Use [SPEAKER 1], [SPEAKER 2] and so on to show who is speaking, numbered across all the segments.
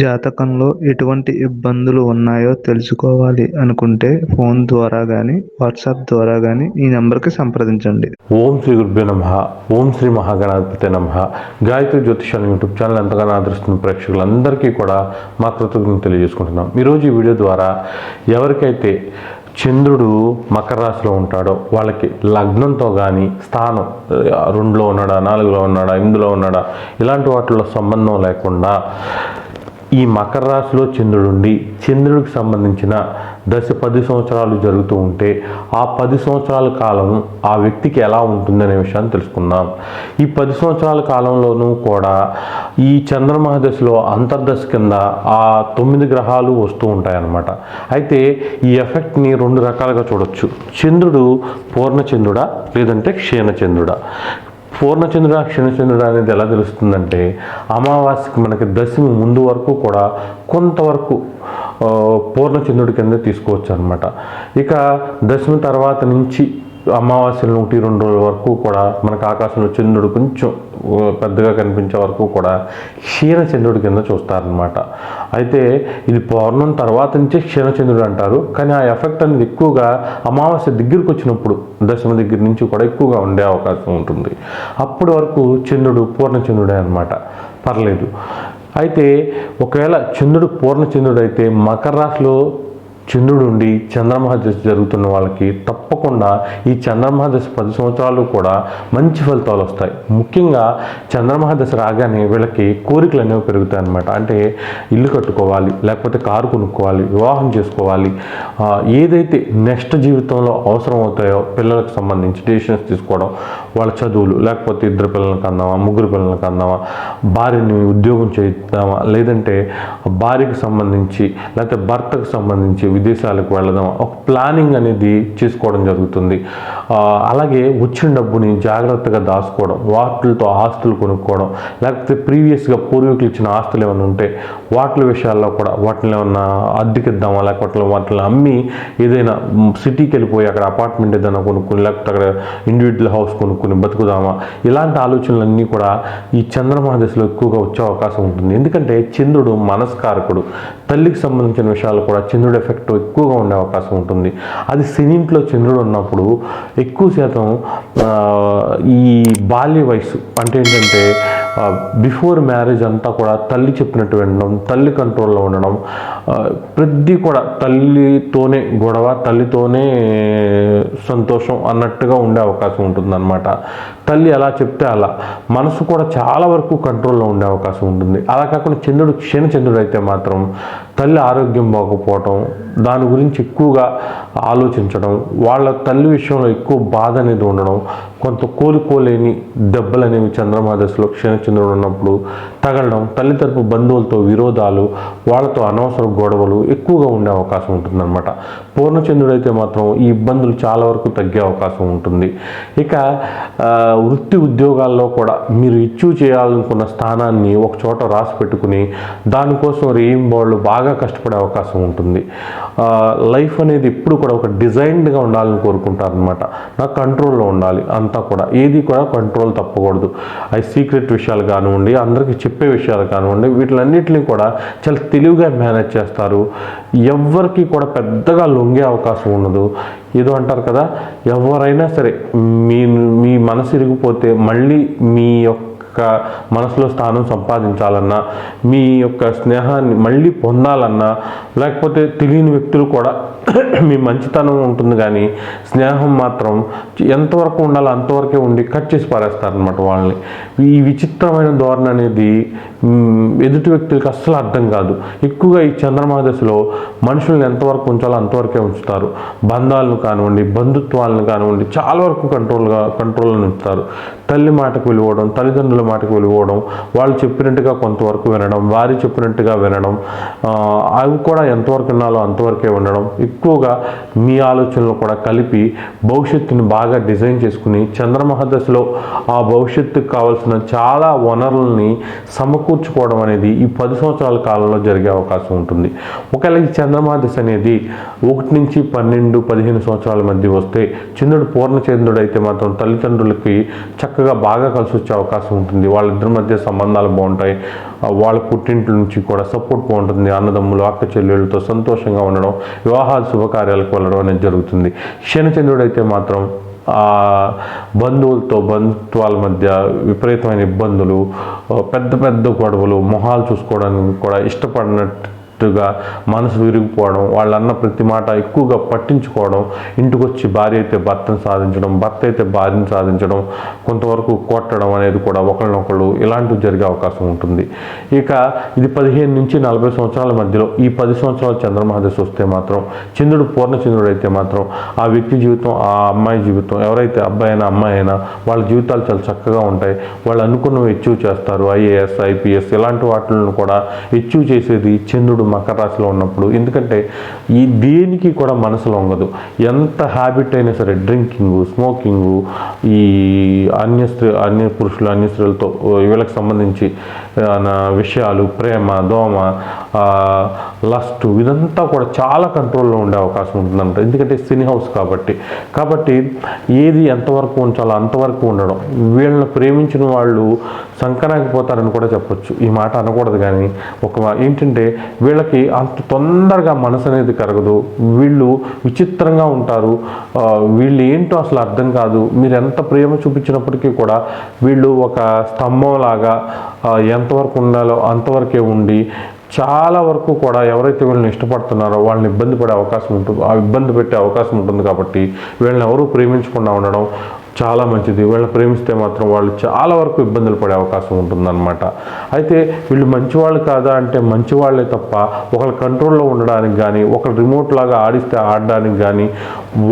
[SPEAKER 1] జాతకంలో ఎటువంటి ఇబ్బందులు ఉన్నాయో తెలుసుకోవాలి అనుకుంటే ఫోన్ ద్వారా కానీ వాట్సాప్ ద్వారా కానీ ఈ నెంబర్కి సంప్రదించండి.
[SPEAKER 2] ఓం శ్రీ గురుభ్యో నమ. ఓం శ్రీ మహాగణాధిపతి నమ. గాయత్రి జ్యోతిషాల యూట్యూబ్ ఛానల్ ఎంతగానో ఆదరిస్తున్న ప్రేక్షకులందరికీ కూడా మా కృతజ్ఞతలు తెలియజేసుకుంటున్నాం. ఈరోజు ఈ వీడియో ద్వారా ఎవరికైతే చంద్రుడు మకర రాశిలో ఉంటాడో వాళ్ళకి లగ్నంతో కానీ స్థానం రెండులో ఉన్నాడా నాలుగులో ఉన్నాడా ఎనిమిదిలో ఉన్నాడా ఇలాంటి వాటిలో సంబంధం లేకుండా ఈ మకర రాశిలో చంద్రుడుండి చంద్రుడికి సంబంధించిన దశ పది సంవత్సరాలు జరుగుతూ ఉంటే ఆ పది సంవత్సరాల కాలం ఆ వ్యక్తికి ఎలా ఉంటుందనే విషయాన్ని తెలుసుకుందాం. ఈ పది సంవత్సరాల కాలంలోనూ కూడా ఈ చంద్రమహ దశలో అంతర్దశ కింద ఆ తొమ్మిది గ్రహాలు వస్తూ ఉంటాయన్నమాట. అయితే ఈ ఎఫెక్ట్ని రెండు రకాలుగా చూడొచ్చు. చంద్రుడు పూర్ణచంద్రుడా లేదంటే క్షీణచంద్రుడా. పూర్ణచంద్రుడ క్షణచంద్రుడు అనేది ఎలా తెలుస్తుందంటే అమావాస్యకి మనకి దశమి ముందు వరకు కూడా కొంతవరకు పూర్ణచంద్రుడి కింద తీసుకోవచ్చు అనమాట ఇక దశమి తర్వాత నుంచి అమావాస్య ఒకటి రెండు రోజుల వరకు కూడా మనకు ఆకాశంలో చంద్రుడు కొంచెం పెద్దగా కనిపించే వరకు కూడా క్షీణచంద్రుడి కింద చూస్తారనమాట అయితే ఇది పౌర్ణం తర్వాత నుంచే క్షీణచంద్రుడు అంటారు. కానీ ఆ ఎఫెక్ట్ అనేది ఎక్కువగా అమావాస్య దగ్గరికి వచ్చినప్పుడు దశమ దగ్గర నుంచి కూడా ఎక్కువగా ఉండే అవకాశం ఉంటుంది. అప్పటి వరకు చంద్రుడు పూర్ణచంద్రుడే అనమాట పర్లేదు. అయితే ఒకవేళ చంద్రుడు పూర్ణచంద్రుడు అయితే మకర రాశిలో చంద్రుడు ఉండి చంద్రమహాదశ జరుగుతున్న వాళ్ళకి తప్పకుండా ఈ చంద్రమహాదశ పది సంవత్సరాలు కూడా మంచి ఫలితాలు వస్తాయి. ముఖ్యంగా చంద్రమహాదశ రాగానే వీళ్ళకి కోరికలు అనేవి పెరుగుతాయి అన్నమాట. అంటే ఇల్లు కట్టుకోవాలి లేకపోతే కారు కొనుక్కోవాలి వివాహం చేసుకోవాలి. ఏదైతే నెక్స్ట్ జీవితంలో అవసరం అవుతాయో పిల్లలకు సంబంధించి డెసిషన్స్ తీసుకోవడం వాళ్ళ చదువులు లేకపోతే ఇద్దరు పిల్లలకి అందామా ముగ్గురు పిల్లలకి అందామా భార్యని ఉద్యోగం చేద్దామా లేదంటే భార్యకు సంబంధించి లేకపోతే భర్తకు సంబంధించి విదేశాలకు వెళ్దామా ఒక ప్లానింగ్ అనేది చేసుకోవడం జరుగుతుంది. అలాగే వచ్చిన డబ్బుని జాగ్రత్తగా దాచుకోవడం వాటిలతో ఆస్తులు కొనుక్కోవడం లేకపోతే ప్రీవియస్గా పూర్వీకులు ఇచ్చిన ఆస్తులు ఏమైనా ఉంటే వాటి విషయాల్లో కూడా వాటిని ఏమన్నా అద్దెకిద్దామా లేకపోతే వాటిని అమ్మి ఏదైనా సిటీకి వెళ్ళిపోయి అక్కడ అపార్ట్మెంట్ ఏదైనా కొనుక్కుని లేకపోతే అక్కడ ఇండివిజువల్ హౌస్ కొనుక్కుని బతుకుదామా? ఇలాంటి ఆలోచనలన్నీ కూడా ఈ చంద్రమహాదశలో ఎక్కువగా వచ్చే అవకాశం ఉంటుంది. ఎందుకంటే చంద్రుడు మనస్కారకుడు. తల్లికి సంబంధించిన విషయాలు కూడా చంద్రుడు ఎఫెక్ట్ ఎక్కువగా ఉండే అవకాశం ఉంటుంది. అది శనింట్లో చంద్రుడు ఉన్నప్పుడు ఎక్కువ శాతం ఈ బాల్య వయసు అంటే ఏంటంటే బిఫోర్ మ్యారేజ్ అంతా కూడా తల్లి చెప్పినట్టు వినడం తల్లి కంట్రోల్లో ఉండడం ప్రతి కూడా తల్లితోనే గొడవ తల్లితోనే సంతోషం అన్నట్టుగా ఉండే అవకాశం ఉంటుందన్నమాట. తల్లి ఎలా చెప్తే అలా. మనసు కూడా చాలా వరకు కంట్రోల్లో ఉండే అవకాశం ఉంటుంది. అలా కాకుండా చంద్రుడు క్షీణచంద్రుడు అయితే మాత్రం తల్లి ఆరోగ్యం బాగోపోవటం దాని గురించి ఎక్కువగా ఆలోచించడం వాళ్ళ తల్లి విషయంలో ఎక్కువ బాధ అనేది ఉండడం కొంత కోలుకోలేని దెబ్బలు అనేవి చంద్రమాదశలో క్షీణచంద్రుడు ఉన్నప్పుడు తగలడం తల్లి తరపు బంధువులతో విరోధాలు వాళ్ళతో అనవసర గొడవలు ఎక్కువగా ఉండే అవకాశం ఉంటుందన్నమాట. పూర్ణచంద్రుడు అయితే మాత్రం ఈ ఇబ్బందులు చాలా వరకు తగ్గే అవకాశం ఉంటుంది. ఇక వృత్తి ఉద్యోగాల్లో కూడా మీరు ఇచ్చూ చేయాలనుకున్న స్థానాన్ని ఒక చోట రాసి పెట్టుకుని దానికోసం రేయింబోళ్ళు బాగా కష్టపడే అవకాశం ఉంటుంది. లైఫ్ అనేది ఎప్పుడు కూడా ఒక డిజైన్డ్గా ఉండాలని కోరుకుంటారు అనమాట నా కంట్రోల్లో ఉండాలి అంతా కూడా. ఏది కూడా కంట్రోల్ తప్పకూడదు. అవి సీక్రెట్ విషయాలు కానివ్వండి అందరికీ చెప్పే విషయాలు కానివ్వండి వీటిలన్నిటిని కూడా చాలా తెలివిగా మేనేజ్ చేస్తారు. ఎవరికి కూడా పెద్దగా లొంగే అవకాశం ఉండదు. ఏదో అంటారు కదా ఎవరైనా సరే మీ మీ మనసు ఇరిగిపోతే మళ్ళీ మీ యొక్క మనసులో స్థానం సంపాదించాలన్నా మీ యొక్క స్నేహాన్ని మళ్ళీ పొందాలన్నా లేకపోతే తెలియని వ్యక్తులు కూడా మీ మంచితనం ఉంటుంది కానీ స్నేహం మాత్రం ఎంతవరకు ఉండాలో అంతవరకే ఉండి కట్ చేసి పారేస్తారనమాట వాళ్ళని. ఈ విచిత్రమైన ధోరణి అనేది ఎదుటి వ్యక్తులకి అస్సలు అర్థం కాదు. ఎక్కువగా ఈ చంద్రమహాదశలో మనుషుల్ని ఎంతవరకు ఉంచాలో అంతవరకే ఉంచుతారు. బంధాలను కానివ్వండి బంధుత్వాలను కానివ్వండి చాలా వరకు కంట్రోల్గా కంట్రోల్లో ఉంచుతారు. తల్లి మాటకు విలువడం తల్లిదండ్రుల మాటకు విలువడం వాళ్ళు చెప్పినట్టుగా కొంతవరకు వినడం వారి చెప్పినట్టుగా వినడం అవి కూడా ఎంతవరకు వినాలో అంతవరకే ఉండడం. ఎక్కువగా మీ ఆలోచనలు కూడా కలిపి భవిష్యత్తుని బాగా డిజైన్ చేసుకుని చంద్రమహాదశలో ఆ భవిష్యత్తుకు కావాల్సిన చాలా వనరుల్ని సమకూర్చుకోవడం అనేది ఈ పది సంవత్సరాల కాలంలో జరిగే అవకాశం ఉంటుంది. ఒకవేళ ఈ చంద్రమహాదశ అనేది ఒకటి నుంచి పన్నెండు పదిహేను సంవత్సరాల మధ్య వస్తే చంద్రుడు పూర్ణచంద్రుడు అయితే మాత్రం తల్లిదండ్రులకి చక్క చక్కగా బాగా కలిసి వచ్చే అవకాశం ఉంటుంది. వాళ్ళిద్దరి మధ్య సంబంధాలు బాగుంటాయి. వాళ్ళ పుట్టింటి నుంచి కూడా సపోర్ట్ బాగుంటుంది. అన్నదమ్ములు అక్క చెల్లెళ్ళతో సంతోషంగా ఉండడం వివాహాలు శుభకార్యాలకు వెళ్ళడం అనేది జరుగుతుంది. శనిచంద్రుడు అయితే మాత్రం బంధువులతో బంధుత్వాల మధ్య విపరీతమైన ఇబ్బందులు పెద్ద పెద్ద గొడవలు మొహాలు చూసుకోవడానికి కూడా ఇష్టపడినట్టు గా మనసు విరిగిపోవడం వాళ్ళు అన్న ప్రతి మాట ఎక్కువగా పట్టించుకోవడం ఇంటికి వచ్చి భార్య అయితే భర్తను సాధించడం భర్త అయితే భార్యను సాధించడం కొంతవరకు కొట్టడం అనేది కూడా ఒకరినొకళ్ళు ఇలాంటివి జరిగే అవకాశం ఉంటుంది. ఇక ఇది పదిహేను నుంచి నలభై సంవత్సరాల మధ్యలో ఈ పది సంవత్సరాల చంద్రమహాదశ వస్తే మాత్రం చంద్రుడు పూర్ణచంద్రుడు అయితే మాత్రం ఆ వ్యక్తి జీవితం ఆ అమ్మాయి జీవితం ఎవరైతే అబ్బాయి అయినా అమ్మాయి అయినా వాళ్ళ జీవితాలు చాలా చక్కగా ఉంటాయి. వాళ్ళు అనుకున్నవి అచీవ్ చేస్తారు ఐఏఎస్ ఐపీఎస్ ఇలాంటి వాటిలను కూడా అచీవ్ చేసేది చంద్రుడు మకర రాశిలో ఉన్నప్పుడు ఎందుకంటే ఈ దేనికి కూడా మనసు లొంగదు ఎంత హ్యాబిట్ అయినా సరే డ్రింకింగ్ స్మోకింగ్ ఈ అన్య స్త్రీ అన్య పురుషులు అన్య స్త్రీలతో వీళ్ళకి సంబంధించి నా విషయాలు ప్రేమ దోమ లస్ట్ ఇదంతా కూడా చాలా కంట్రోల్లో ఉండే అవకాశం ఉంటుందంట ఎందుకంటే సినీ హౌస్ కాబట్టి. కాబట్టి ఏది ఎంతవరకు ఉంచాలో అంతవరకు ఉండడం. వీళ్ళని ప్రేమించిన వాళ్ళు సంకరాకపోతారని కూడా చెప్పొచ్చు. ఈ మాట అనకూడదు కానీ ఒక ఏంటంటే వీళ్ళకి అంత తొందరగా మనసు అనేది కరగదు. వీళ్ళు విచిత్రంగా ఉంటారు. వీళ్ళు ఏంటో అసలు అర్థం కాదు. మీరు ఎంత ప్రేమ చూపించినప్పటికీ కూడా వీళ్ళు ఒక స్తంభం లాగా ఎంతవరకు ఉండాలో అంతవరకే ఉండి చాలా వరకు కూడా ఎవరైతే వీళ్ళని ఇష్టపడుతున్నారో వాళ్ళని ఇబ్బంది పడే అవకాశం ఉంటుంది ఆ ఇబ్బంది పెట్టే అవకాశం ఉంటుంది కాబట్టి వీళ్ళని ఎవరూ ప్రేమించకుండా ఉండడం చాలా మంచిది. వీళ్ళని ప్రేమిస్తే మాత్రం వాళ్ళు చాలా వరకు ఇబ్బందులు పడే అవకాశం ఉంటుందన్నమాట. అయితే వీళ్ళు మంచివాళ్ళు కాదా అంటే మంచివాళ్ళే తప్ప ఒకళ్ళ కంట్రోల్లో ఉండడానికి కానీ ఒకళ్ళు రిమోట్ లాగా ఆడిస్తే ఆడడానికి కానీ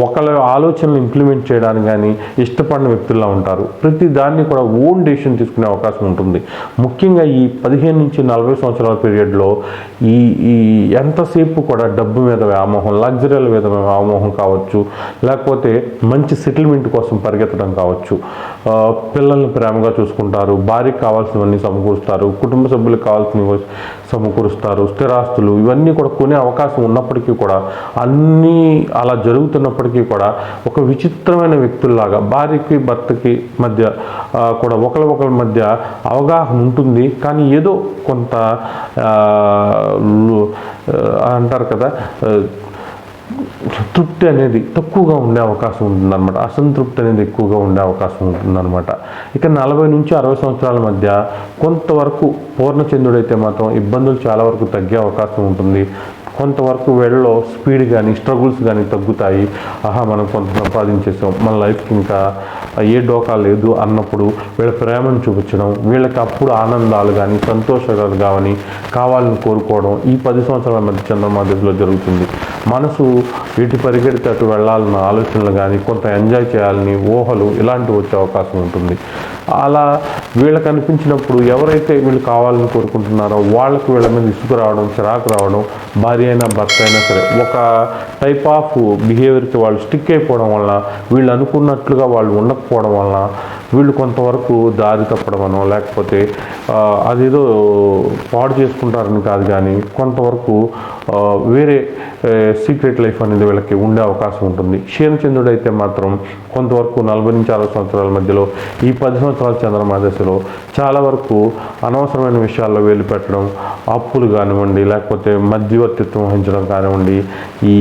[SPEAKER 2] ఒకళ్ళ ఆలోచనలు ఇంప్లిమెంట్ చేయడానికి కానీ ఇష్టపడిన వ్యక్తుల్లా ఉంటారు. ప్రతి దాన్ని కూడా ఓన్ డెసిషన్ తీసుకునే అవకాశం ఉంటుంది. ముఖ్యంగా ఈ పదిహేను నుంచి నలభై సంవత్సరాల పీరియడ్లో ఈ ఈ ఎంతసేపు కూడా డబ్బు మీద వ్యామోహం లగ్జరీల మీద వ్యామోహం కావచ్చు లేకపోతే మంచి సెటిల్మెంట్ కోసం పరిగెత్తడం కావచ్చు. పిల్లల్ని ప్రేమగా చూసుకుంటారు భార్యకు కావాల్సినవన్నీ సమకూరుస్తారు కుటుంబ సభ్యులకు కావాల్సినవి సమకూరుస్తారు స్థిరాస్తులు ఇవన్నీ కూడా కొనే అవకాశం ఉన్నప్పటికీ కూడా అన్నీ అలా జరుగుతున్న ఉన్నప్పటికీ కూడా ఒక విచిత్రమైన వ్యక్తుల్లాగా భార్యకి భర్తకి మధ్య కూడా ఒకరి ఒకరి మధ్య అవగాహన ఉంటుంది. కానీ ఏదో కొంత అంటారు కదా తృప్తి అనేది తక్కువగా ఉండే అవకాశం ఉంటుందన్నమాట. అసంతృప్తి అనేది ఎక్కువగా ఉండే అవకాశం ఉంటుందన్నమాట. ఇక నలభై నుంచి అరవై సంవత్సరాల మధ్య కొంతవరకు పూర్ణచంద్రుడైతే మాత్రం ఇబ్బందులు చాలా వరకు తగ్గే అవకాశం ఉంటుంది. కొంతవరకు వీళ్ళలో స్పీడ్ కానీ స్ట్రగుల్స్ కానీ తగ్గుతాయి. ఆహా మనం కొంత సంపాదించేసాం మన లైఫ్కి ఇంకా ఏ డోకా లేదు అన్నప్పుడు వీళ్ళ ప్రేమను చూపించడం వీళ్ళకి అప్పుడు ఆనందాలు కానీ సంతోషాలు కానీ కావాలని కోరుకోవడం ఈ పది సంవత్సరాల మధ్య చంద్రమా దశలో జరుగుతుంది. మనసు ఇటు పరిగెడితే అటు వెళ్ళాలన్న ఆలోచనలు కానీ కొంత ఎంజాయ్ చేయాలని ఊహలు ఇలాంటివి వచ్చే అవకాశం ఉంటుంది. అలా వీళ్ళకి అనిపించినప్పుడు ఎవరైతే వీళ్ళు కావాలని కోరుకుంటున్నారో వాళ్ళకి వీళ్ళ మీద ఇసుకు రావడం చిరాకు రావడం భార్య అయినా భర్త అయినా సరే ఒక టైప్ ఆఫ్ బిహేవియర్కి వాళ్ళు స్టిక్ అయిపోవడం వలన వీళ్ళు అనుకున్నట్లుగా వాళ్ళు ఉండకపోవడం వలన వీళ్ళు కొంతవరకు దారి తప్పడం లేకపోతే అదేదో పాడు చేసుకుంటారని కాదు కానీ కొంతవరకు వేరే సీక్రెట్ లైఫ్ అనేది వీళ్ళకి ఉండే అవకాశం ఉంటుంది. క్షీణచంద్రుడు అయితే మాత్రం కొంతవరకు నలభై నుంచి అరవై సంవత్సరాల మధ్యలో ఈ పది సంవత్సరాల చంద్రమా దశలో చాలా వరకు అనవసరమైన విషయాల్లో వేలు పెట్టడం అప్పులు కానివ్వండి లేకపోతే మధ్యవర్తిత్వం వహించడం కానివ్వండి ఈ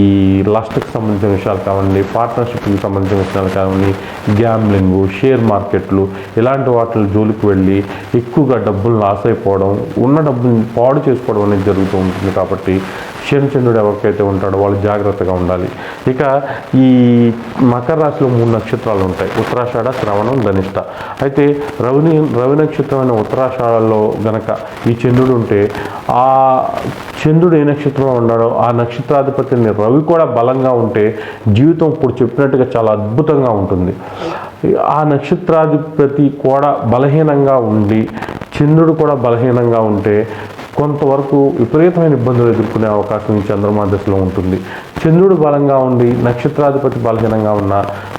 [SPEAKER 2] లస్ట్కి సంబంధించిన విషయాలు కానివ్వండి పార్ట్నర్షిప్కి సంబంధించిన విషయాలు కానివ్వండి గ్యామ్లింగ్ షేర్ మార్కెట్లు ఇలాంటి వాటిని జోలికి వెళ్ళి ఎక్కువగా డబ్బులు లాస్ అయిపోవడం ఉన్న డబ్బుని పాడు చేసుకోవడం అనేది జరుగుతూ ఉంటుంది కాబట్టి శనిచంద్రుడు ఎవరికైతే ఉంటాడో వాళ్ళు జాగ్రత్తగా ఉండాలి. ఇక ఈ మకర రాశిలో మూడు నక్షత్రాలు ఉంటాయి. ఉత్తరాషాఢ శ్రవణం ధనిష్ట. అయితే రవిని రవి నక్షత్రమైన ఉత్తరాషాఢలో గనక ఈ చంద్రుడు ఉంటే ఆ చంద్రుడు ఏ నక్షత్రంలో ఉన్నాడో ఆ నక్షత్రాధిపతిని రవి కూడా బలంగా ఉంటే జీవితం ఇప్పుడు చెప్పినట్టుగా చాలా అద్భుతంగా ఉంటుంది. ఆ నక్షత్రాధిపతి కూడా బలహీనంగా ఉండి చంద్రుడు కూడా బలహీనంగా ఉంటే కొంతవరకు విపరీతమైన ఇబ్బందులు ఎదుర్కొనే అవకాశం ఈ చంద్రమా దశలో ఉంటుంది. చంద్రుడు బలంగా ఉండి నక్షత్రాధిపతి బలహీనంగా ఉన్న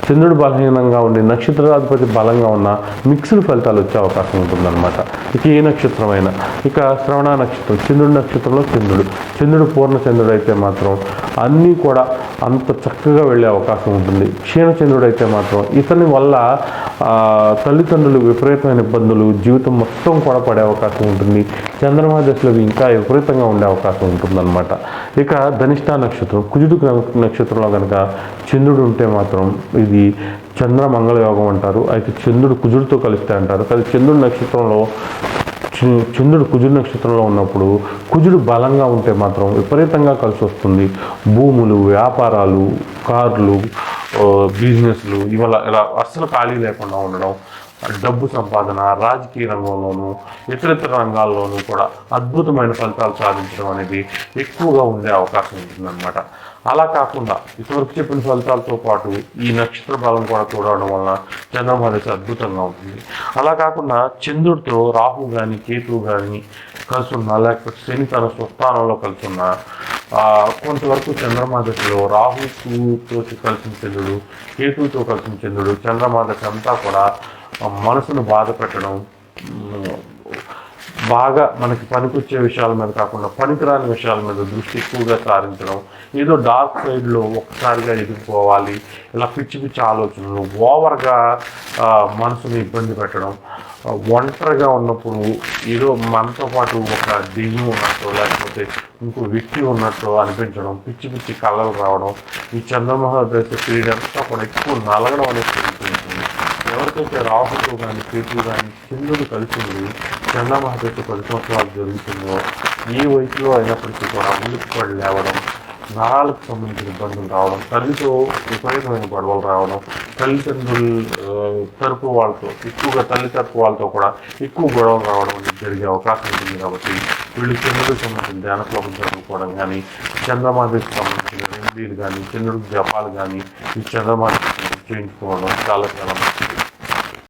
[SPEAKER 2] చంద్రుడు బలహీనంగా ఉండి నక్షత్రాధిపతి బలంగా ఉన్న మిక్స్డ్ ఫలితాలు వచ్చే అవకాశం ఉంటుందన్నమాట. ఇక ఏ నక్షత్రమైనా ఇక శ్రవణ నక్షత్రం చంద్రుడి నక్షత్రంలో చంద్రుడు చంద్రుడు పూర్ణ చంద్రుడు అయితే మాత్రం అన్నీ కూడా అంత చక్కగా వెళ్ళే అవకాశం ఉంటుంది. క్షీణచంద్రుడు అయితే మాత్రం ఇతని వల్ల తల్లిదండ్రులు విపరీతమైన ఇబ్బందులు జీవితం మొత్తం కూడా పడే అవకాశం ఉంటుంది. చంద్రమా దశలో ఇంకా విపరీతంగా ఉండే అవకాశం ఉంటుందన్నమాట. ఇక ధనిష్ట నక్షత్రం కుజుడు చంద్రుడు నక్షత్రంలో కనుక చంద్రుడు ఉంటే మాత్రం ఇది చంద్ర మంగళ యోగం అంటారు అయితే చంద్రుడు కుజుడితో కలిస్తే అంటారు. కానీ చంద్రుడు నక్షత్రంలో చంద్రుడు కుజుడు నక్షత్రంలో ఉన్నప్పుడు కుజుడు బలంగా ఉంటే మాత్రం విపరీతంగా కలిసి వస్తుంది. భూములు వ్యాపారాలు కార్లు బిజినెస్లు ఇవాళ ఇలా అస్సలు ఖాళీ లేకుండా ఉండడం డబ్బు సంపాదన రాజకీయ రంగంలోనూ ఇతరితర రంగాల్లోనూ కూడా అద్భుతమైన ఫలితాలు సాధించడం అనేది ఎక్కువగా ఉండే అవకాశం ఉంటుందన్నమాట. అలా కాకుండా ఇటువరకు చెప్పిన ఫలితాలతో పాటు ఈ నక్షత్ర బలం కూడా చూడడం వలన చంద్రమా అనేది అద్భుతంగా ఉంటుంది. అలా కాకుండా చంద్రుడితో రాహు కానీ కేతు కానీ కలుసున్నా లేకపోతే శని తన స్వస్థానంలో కలుసున్నా కొంతవరకు చంద్రమా దశలో రాహుతో కలిసిన చంద్రుడు కేతువుతో కలిసిన చంద్రుడు చంద్రమా దశ అంతా కూడా మనసును బాధ పెట్టడం బాగా మనకి పనికొచ్చే విషయాల మీద కాకుండా పనికిరాని విషయాల మీద దృష్టి ఎక్కువగా సారించడం ఏదో డార్క్ సైడ్లో ఒక్కసారిగా ఎదిగిపోవాలి ఇలా పిచ్చి పిచ్చి ఆలోచనలు ఓవర్గా మనసుని ఇబ్బంది పెట్టడం ఒంటరిగా ఉన్నప్పుడు ఏదో మనతో పాటు ఒక దెయ్యం ఉన్నట్టు లేకపోతే ఇంకో వ్యక్తి ఉన్నట్టు అనిపించడం పిచ్చి పిచ్చి కళలు రావడం ఈ చంద్రమోహన్ దశ పీరియడ్ అంతా కూడా ఎక్కువ నలగడం అనేది జరుగుతుంది ఎవరికైతే రాహుతో కానీ కేతు కానీ చంద్రుడు కలిసి ఉంది యొక్క పది సంవత్సరాలు జరుగుతుందో ఏ వయసులో అయినప్పటికీ కూడా ఉలిక్కిపడి లేవడం నరాలకు సంబంధించిన ఇబ్బందులు రావడం తల్లితో విపరీతమైన గొడవలు రావడం తల్లిదండ్రులు తరపు వాళ్ళతో ఎక్కువగా తల్లి తరపు వాళ్ళతో కూడా ఎక్కువ గొడవలు రావడం అనేది జరిగే అవకాశం ఉంటుంది కాబట్టి వీళ్ళు చంద్రుడికి సంబంధించిన ధ్యాన క్లబ్ జరుపుకోవడం కానీ చంద్రమాదకి సంబంధించిన రెమెడీలు కానీ చంద్రుడికి జపాలు కానీ ఈ చంద్రమాద చేయించుకోవడం చాలా చాలా మంచిది.